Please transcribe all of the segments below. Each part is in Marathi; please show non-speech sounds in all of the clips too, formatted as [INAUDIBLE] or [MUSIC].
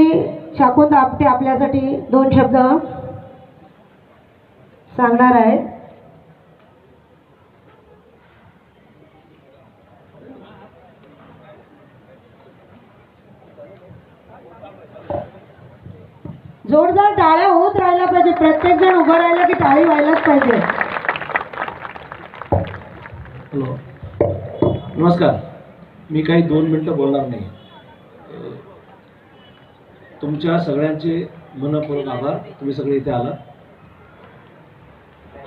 मुकुंद आपटे आपल्यासाठी दोन शब्द. सांगणार आहेत जोरदार टाळ्या होत राहिल्या पाहिजे. प्रत्येक जण उभं राहिला की टाळी व्हायलाच पाहिजे. हॅलो. नमस्कार. मी काही दोन मिनटं बोलणार नाही. तुमच्या सगळ्यांचे मनपूर्वक आभार. तुम्ही सगळे इथे आला.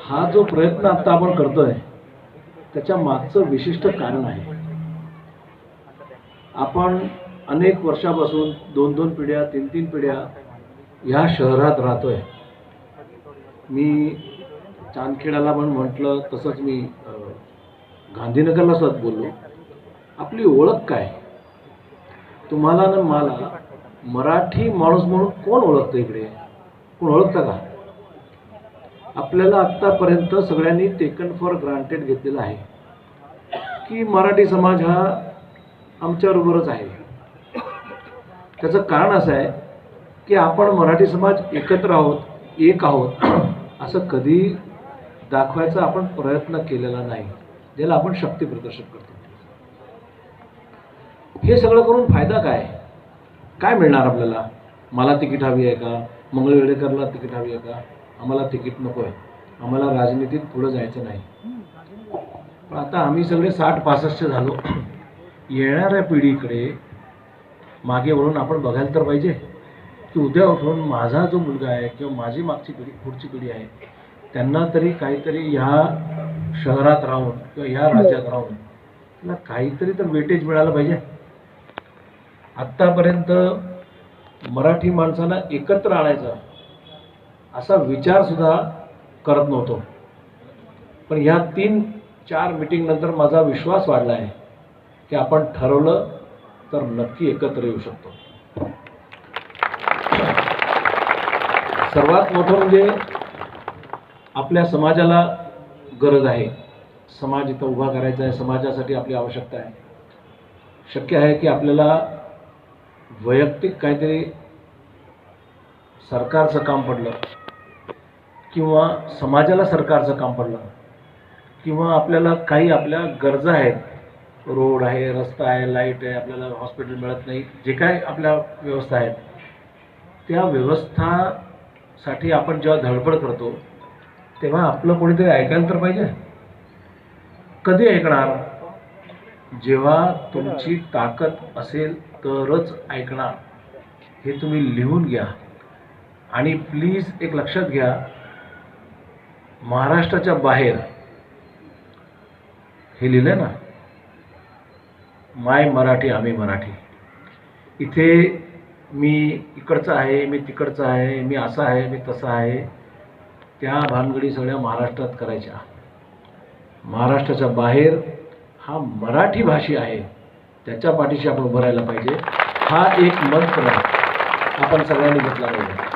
हा जो प्रयत्न आता आपण करतोय त्याच्या मागचं विशिष्ट कारण आहे. आपण अनेक वर्षापासून दोन दोन पिढ्या तीन तीन पिढ्या ह्या शहरात राहतोय. मी चांदखेड्याला पण म्हटलं तसंच मी गांधीनगरला सुद्धा बोललो. आपली ओळख काय? तुम्हाला ना मला मराठी माणूस म्हणून कोण ओळखतं इकडे? कोण ओळखतं का? आपल्याला आत्तापर्यंत सगळ्यांनी टेकन फॉर ग्रांटेड घेतलेलं आहे. की मराठी समाज हा आमच्याबरोबरच आहे. त्याचं कारण असं आहे की आपण मराठी समाज एकत्र आहोत एक आहोत असं कधी दाखवायचा आपण प्रयत्न केलेला नाही ज्याला आपण शक्ती प्रदर्शन करतो. हे सगळं करून फायदा काय? काय मिळणार आपल्याला? मला तिकीट हवी आहे का? मंगळवेडेकरला तिकीट हवी आहे का? आम्हाला तिकीट नको आहे. आम्हाला राजनीतीत पुढं जायचं नाही. पण आता आम्ही सगळे साठ पासष्ट झालो. येणाऱ्या पिढीकडे मागे वळून आपण बघायला तर पाहिजे की उद्या उठून माझा जो मुलगा आहे किंवा माझी मागची पिढी पुढची पिढी आहे त्यांना तरी काहीतरी ह्या शहरात राहून किंवा ह्या राज्यात राहून त्यांना काहीतरी तर वेटेज मिळालं पाहिजे. आत्तापर्यंत मराठी माणसाला एकत्र आणायचा असा विचारसुद्धा करत नव्हतो. पण ह्या तीन चार मिटिंग नंतर माझा विश्वास वाढला आहे की आपण ठरवलं तर नक्की एकत्र येऊ शकतो. सर्वात मोठं म्हणजे आपल्या समाजाला गरज आहे. समाज इथं उभा करायचा आहे समाजासाठी आपली आवश्यकता आहे. शक्य आहे की आपल्याला वैयक्तिक काहीतरी सरकारचं काम पडलं किंवा समाजाला सरकारचं काम पडलं किंवा आपल्याला काही आपल्या गरजा आहेत रोड आहे रस्ता आहे लाइट आहे आपल्याला हॉस्पिटल मिळत नाही जे काय आपल्या व्यवस्था आहेत त्या व्यवस्थासाठी आपण जेव्हा धडपड करतो तेव्हा आपलं कोणीतरी ऐकायला तर पाहिजे. कधी ऐकणार? जेव्हा तुमची ताकद असेल तरच ऐकणार हे तुम्ही लिहून घ्या. आणि प्लीज एक लक्षात घ्या महाराष्ट्राच्या बाहेर हे लिहिलं ना? माय मराठी आम्ही मराठी. इथे मी इकडचं आहे मी तिकडचं आहे मी असं आहे मी तसं आहे. त्या भानगडी सगळ्या महाराष्ट्रात करायच्या. महाराष्ट्राच्या बाहेर हा मराठी भाषी आहे. त्याच्या पाठीशी आपण उभं राहायला पाहिजे. हा एक मंत्र आपण सगळ्यांनी घेतला पाहिजे.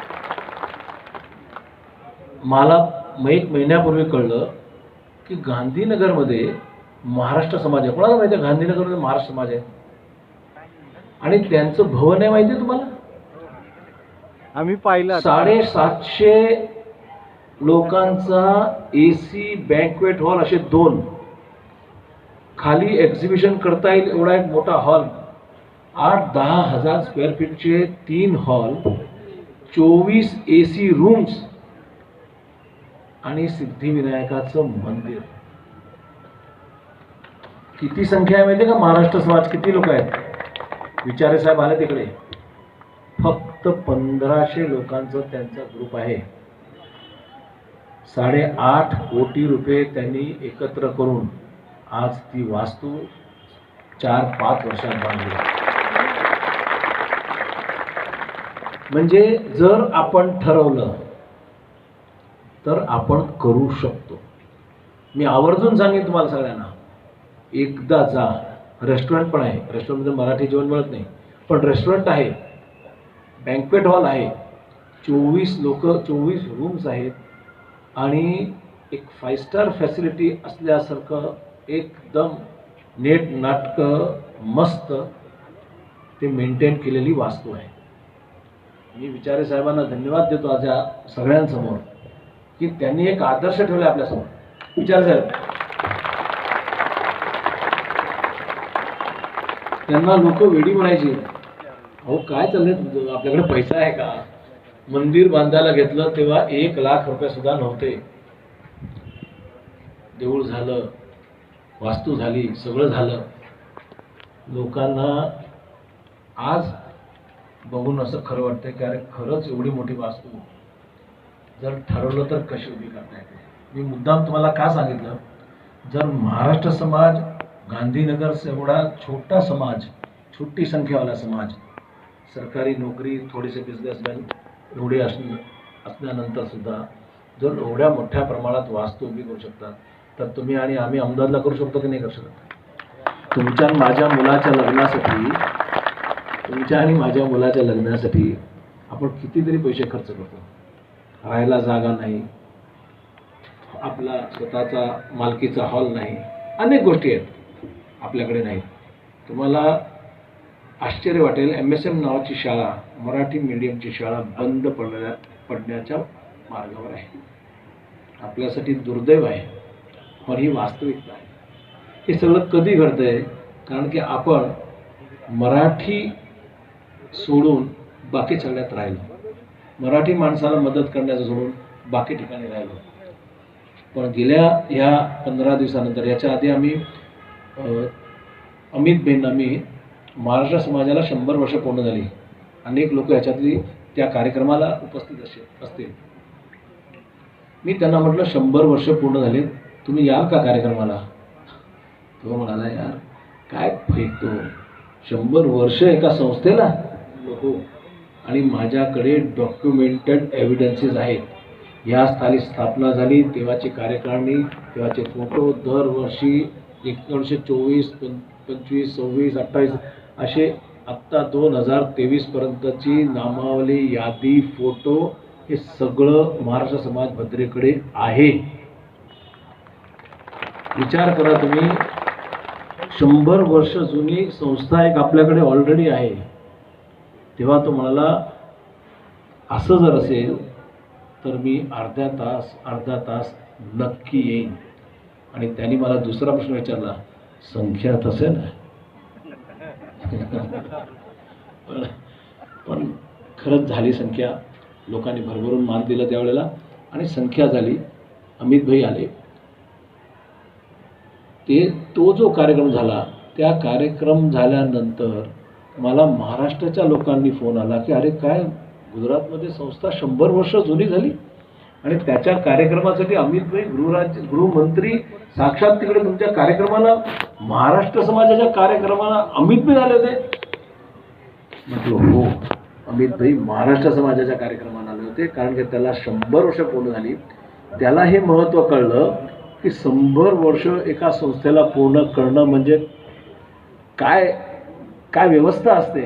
मला एक महिन्यापूर्वी कळलं की गांधीनगरमध्ये महाराष्ट्र समाज आहे. कोणाला माहिती आहे गांधीनगरमध्ये महाराष्ट्र समाज आहे? आणि त्यांचं भवन आहे माहिती आहे तुम्हाला? आम्ही पाहिलं. साडेसातशे लोकांचा ए सी बँकवेट हॉल असे दोन खाली एक्झिबिशन करता येईल एवढा एक मोठा हॉल आठ दहा हजार स्क्वेअर फीटचे तीन हॉल चोवीस ए सी रूम्स आणि सिद्धिविनायकाचं मंदिर. किती संख्या आहे माहिती का? महाराष्ट्र समाज किती लोक आहेत? विचारे साहेब आले तिकडे. फक्त पंधराशे लोकांचं त्यांचा ग्रुप आहे. साडेआठ कोटी रुपये त्यांनी एकत्र करून आज ती वास्तू चार पाच वर्षात बांधली. म्हणजे जर आपण ठरवलं तर आपण करू शकतो. मी आवर्जून सांगेन तुम्हाला सगळ्यांना. एकदा जा. रेस्टॉरंट पण आहे. रेस्टॉरंटमध्ये मराठी जेवण मिळत नाही. पण रेस्टॉरंट आहे. बँकवेट हॉल आहे. चोवीस लोक चोवीस रूम्स आहेत. आणि एक फाय स्टार फॅसिलिटी असल्यासारखं एकदम नेट नाटकं मस्त ते मेंटेन केलेली वास्तू आहे. मी विचारे साहेबांना धन्यवाद देतो आज या सगळ्यांसमोर की त्यांनी एक आदर्श ठेवला आपल्यासमोर. विचारे साहेब. त्यांना लोक वेडी म्हणायची. अहो काय चाललंय तुझं? आपल्याकडे पैसा आहे का? मंदिर बांधायला घेतलं तेव्हा एक लाख रुपये सुद्धा नव्हते. देऊळ झालं. वास्तू झाली सगळं झालं. लोकांना आज बघून असं खरं वाटतंय की अरे खरंच एवढी मोठी वास्तू. जर ठरवलं तर कशी उभी करता येते? मी मुद्दाम तुम्हाला का सांगितलं? जर महाराष्ट्र समाज गांधीनगर एवढा छोटा समाज छोटी संख्यावाला समाज सरकारी नोकरी थोडेसे बिझनेसमॅन एवढे असण असल्यानंतर सुद्धा जर एवढ्या मोठ्या प्रमाणात वास्तू उभी करू शकतात तर तुम्ही आणि आम्ही अहमदाबादला करू शकतो की नाही करू शकत? तुमच्या आणि माझ्या मुलाच्या लग्नासाठी तुमच्या आणि माझ्या मुलाच्या लग्नासाठी आपण कितीतरी पैसे खर्च करतो. राहायला जागा नाही. आपला स्वतःचा मालकीचा हॉल नाही. अनेक गोष्टी आहेत. आपल्याकडे नाही. तुम्हाला आश्चर्य वाटेल एम एस एम नावाची शाळा मराठी मीडियमची शाळा बंद पडण्या पडण्याच्या मार्गावर आहे. आपल्यासाठी दुर्दैव आहे. पण ही वास्तविकता आहे हे सगळं कधी घडतंय कारण की आपण मराठी सोडून बाकी सगळ्यात राहिलो। मराठी माणसाला मदत करण्याचं सोडून बाकी ठिकाणी राहिलो। पण गेल्या ह्या पंधरा दिवसानंतर याच्या आधी आम्ही अमित बेन आम्ही महाराष्ट्र समाजाला शंभर वर्ष पूर्ण झाली. अनेक लोक याच्यातली त्या कार्यक्रमाला उपस्थित असे असतील. मी त्यांना म्हटलं शंभर वर्ष पूर्ण झाले तुम्ही याल का कार्यक्रमाला? तो म्हणाला यार काय फेकतो शंभर वर्ष एका संस्थेला. नको आणि माझ्याकडे डॉक्युमेंटेड एव्हिडन्सेस आहेत. या स्थानी स्थापना झाली तेव्हाची कार्यकारिणी तेव्हाचे फोटो दरवर्षी एकोणीसशे चोवीस पं पंचवीस सव्वीस अठ्ठावीस असे आत्ता दोन हजार तेवीसपर्यंतची नामावली यादी फोटो हे सगळं महाराष्ट्र समाज भद्रेकडे आहे. विचार करा तुम्ही. शंभर वर्ष जुनी संस्था एक आपल्याकडे ऑलरेडी आहे. तेव्हा तो म्हणाला असं जर असेल तर मी अर्ध्या तास अर्धा तास नक्की येईन. आणि त्यांनी मला दुसरा प्रश्न विचारला संख्या तसे ना [LAUGHS] पण पण खरंच झाली संख्या. लोकांनी भरभरून मान दिलं त्यावेळेला. आणि संख्या झाली. अमित भाई आले. ते तो जो कार्यक्रम झाला त्या कार्यक्रम झाल्यानंतर मला महाराष्ट्राच्या लोकांनी फोन आला की अरे काय गुजरातमध्ये संस्था शंभर वर्ष जुनी झाली? आणि त्याच्या कार्यक्रमासाठी अमितभाई गृहराज्य गृहमंत्री साक्षात तिकडे तुमच्या कार्यक्रमाला महाराष्ट्र समाजाच्या कार्यक्रमाला अमितभाई आले होते. म्हटलं हो अमितभाई महाराष्ट्र समाजाच्या कार्यक्रमाला आले होते कारण की त्याला शंभर वर्ष पूर्ण झाली. त्याला हे महत्त्व कळलं की शंभर वर्ष एका संस्थेला पूर्ण करणं म्हणजे काय काय व्यवस्था असते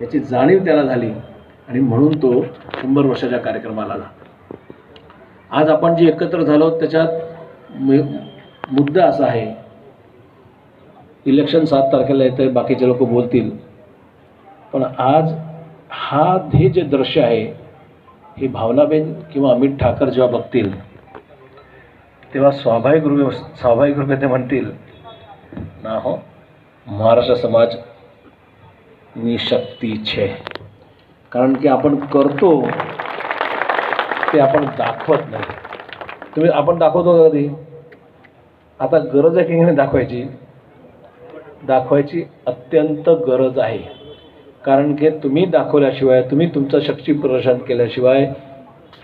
याची जाणीव त्याला झाली. आणि म्हणून तो शंभर वर्षाच्या कार्यक्रमाला आला. आज आपण जे एकत्र झालो त्याच्यात मुद्दा असा आहे इलेक्शन सात तारखेला येतं बाकीचे लोक बोलतील. पण आज हा हे जे दृश्य आहे हे भावनाबेन किंवा अमित ठाकर जेव्हा बघतील तेव्हा स्वाभाविक रूपे स्वाभाविक रूपे ते म्हणतील ना हो महाराष्ट्र समाज निशक्ती छे कारण की आपण करतो ते आपण दाखवत नाही. तुम्ही आपण दाखवतो का कधी? आता गरज आहे की नाही दाखवायची? दाखवायची अत्यंत गरज आहे. कारण की तुम्ही दाखवल्याशिवाय तुम्ही तुमचं शक्ती प्रदर्शन केल्याशिवाय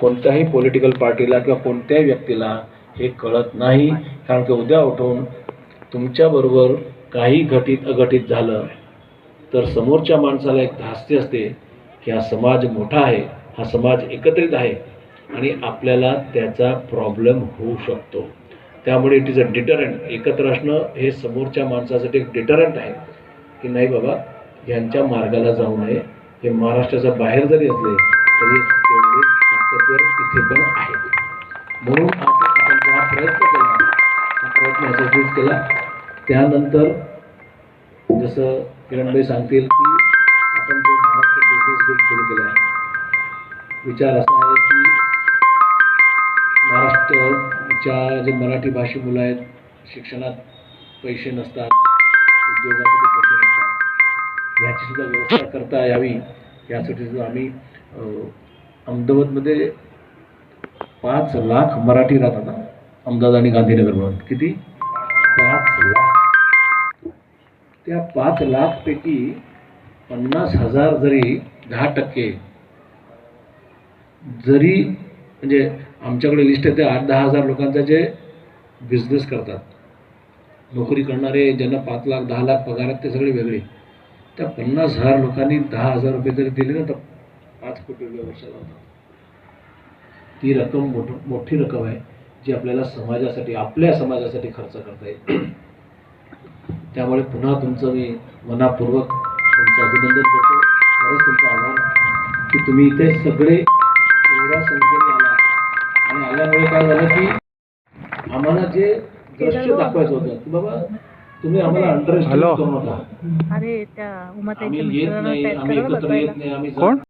कोणत्याही पॉलिटिकल पार्टीला किंवा कोणत्याही व्यक्तीला हे कळत नाही कारण की उद्या उठून तुमच्याबरोबर काही घटित अघटित झालं तर समोरच्या माणसाला एक धास्ती असते की हा समाज मोठा आहे हा समाज एकत्रित आहे आणि आपल्याला त्याचा प्रॉब्लेम होऊ शकतो. त्यामुळे इट इज अ डिटरंट एकत्र असणं हे समोरच्या माणसासाठी एक डिटरंट आहे की नाही बाबा यांच्या मार्गाला जाऊ नये. हे महाराष्ट्राच्या बाहेर जरी असले तरी तेवढेच ताकदवर इथे पण आहे म्हणून केला. त्यानंतर जसं किरणबाई सांगतील की आपण जो महाराष्ट्र बिझनेस ग्रुप सुरू केला आहे विचार असा आहे की महाराष्ट्रच्या जे मराठी भाषी मुलं आहेत शिक्षणात पैसे नसतात उद्योगासाठी पैसे नसतात ह्याची सुद्धा व्यवस्था करता यावी यासाठी सुद्धा आम्ही अहमदाबादमध्ये पाच लाख मराठी राहतात. अहमदाबाद आणि गांधीनगर म्हणून. किती? त्या पाच लाखपैकी पन्नास हजार जरी दहा टक्के जरी म्हणजे आमच्याकडे लिस्ट आहे ते आठ दहा हजार लोकांचा जे बिझनेस करतात. नोकरी करणारे ज्यांना पाच लाख दहा लाख पगार आहेत ते सगळे वेगळे. त्या पन्नास हजार लोकांनी दहा हजार रुपये जरी दिले ना तर पाच कोटी रुपये वर्षाला होतात. ती रक्कम मोठ मोठी रक्कम आहे जी आपल्याला समाजासाठी आपल्या समाजासाठी खर्च करता येईल. त्यामुळे पुन्हा तुमचं मी मनापूर्वक तुमचं अभिनंदन करतो. खरंच तुमचा आभार की तुम्ही इथे सगळे एवढ्या संख्येने आला. आणि आल्यामुळे काय झालं की आम्हाला जे दृश्य दाखवायचं होतं की बाबा तुम्ही आम्हाला अंडर हॅलो. करू नका. अरे त्या उमाताईच्या आम्ही येत नाही आम्ही एकत्र येत नाही आम्ही कोण?